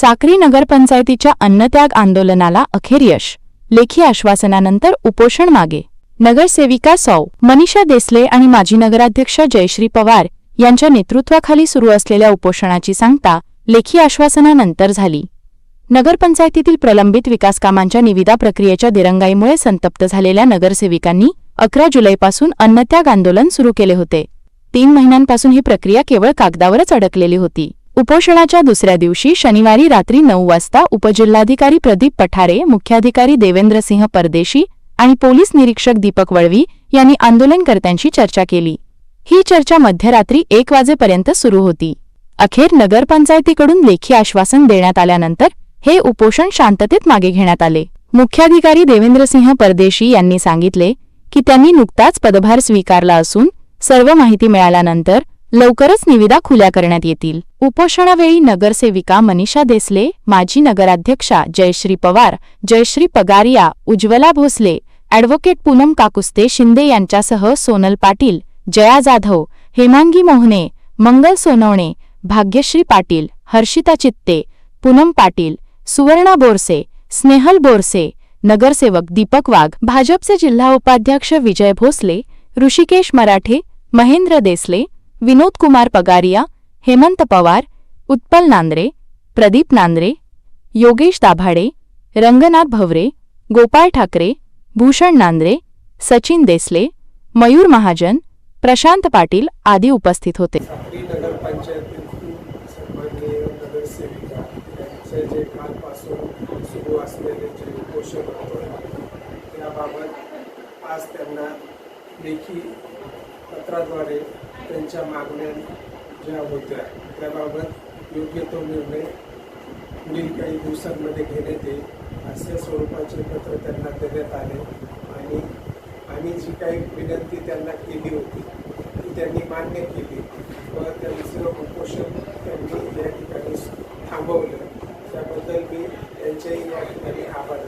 साक्री नगरपंचायतीच्या अन्नत्याग आंदोलनाला अखेर यश. लेखी आश्वासनानंतर उपोषण मागे. नगरसेविका सौ. मनीषा देसले आणि माजी नगराध्यक्ष जयश्री पवार यांच्या नेतृत्वाखाली सुरू असलेल्या उपोषणाची सांगता लेखी आश्वासनानंतर झाली. नगरपंचायतीतील प्रलंबित विकासकामांच्या निविदा प्रक्रियेच्या दिरंगाईमुळे संतप्त झालेल्या नगरसेविकांनी अकरा जुलैपासून अन्नत्याग आंदोलन सुरू केले होते. तीन महिन्यांपासून ही प्रक्रिया केवळ कागदावरच अडकलेली होती. उपोषणाच्या दुसऱ्या दिवशी शनिवारी रात्री नऊ वाजता उपजिल्हाधिकारी प्रदीप पठारे मुख्याधिकारी देवेंद्रसिंह परदेशी आणि पोलीस निरीक्षक दीपक वळवी यांनी आंदोलनकर्त्यांशी चर्चा केली. ही चर्चा मध्यरात्री एक वाजेपर्यंत सुरू होती. अखेर नगरपंचायतीकडून लेखी आश्वासन देण्यात आल्यानंतर हे उपोषण शांततेत मागे घेण्यात आले. मुख्याधिकारी देवेंद्रसिंह परदेशी यांनी सांगितले की त्यांनी नुकताच पदभार स्वीकारला असून सर्व माहिती मिळाल्यानंतर लवकरच निविदा खुल्या करण्यात येतील. उपोषणावेळी नगरसेविका मनीषा देसले माजी नगराध्यक्षा जयश्री पवार जयश्री पगारिया उज्ज्वला भोसले ॲडव्होकेट पूनम काकुस्ते शिंदे यांच्यासह सोनल पाटील जया जाधव हेमांगी मोहने मंगल सोनवणे भाग्यश्री पाटील हर्षिता चित्ते पूनम पाटील सुवर्णा बोरसे स्नेहल बोरसे नगरसेवक दीपक वाघ भाजपचे जिल्हा उपाध्यक्ष विजय भोसले ऋषिकेश मराठे महेंद्र देसले विनोद कुमार पगारिया हेमंत पवार उत्पल नांद्रे प्रदीप नांद्रे योगेश दाभाडे रंगनाथ भवरे गोपाळ ठाकरे भूषण नांद्रे सचिन देसले मयूर महाजन प्रशांत पाटील आदी उपस्थित होते. आज त्यांना लेखी पत्राद्वारे त्यांच्या मागण्या ज्या होत्या त्याबाबत योग्य तो निर्णय पुढील काही दिवसांमध्ये घेण्यात येईल. असे स्वरूपाचे पत्र त्यांना देण्यात आले आणि आम्ही जी काही विनंती त्यांना केली होती ती त्यांनी मान्य केली व त्यांचं उपोषण त्यांनी या ठिकाणी थांबवलं. त्याबद्दल मी त्यांच्याही या ठिकाणी आभार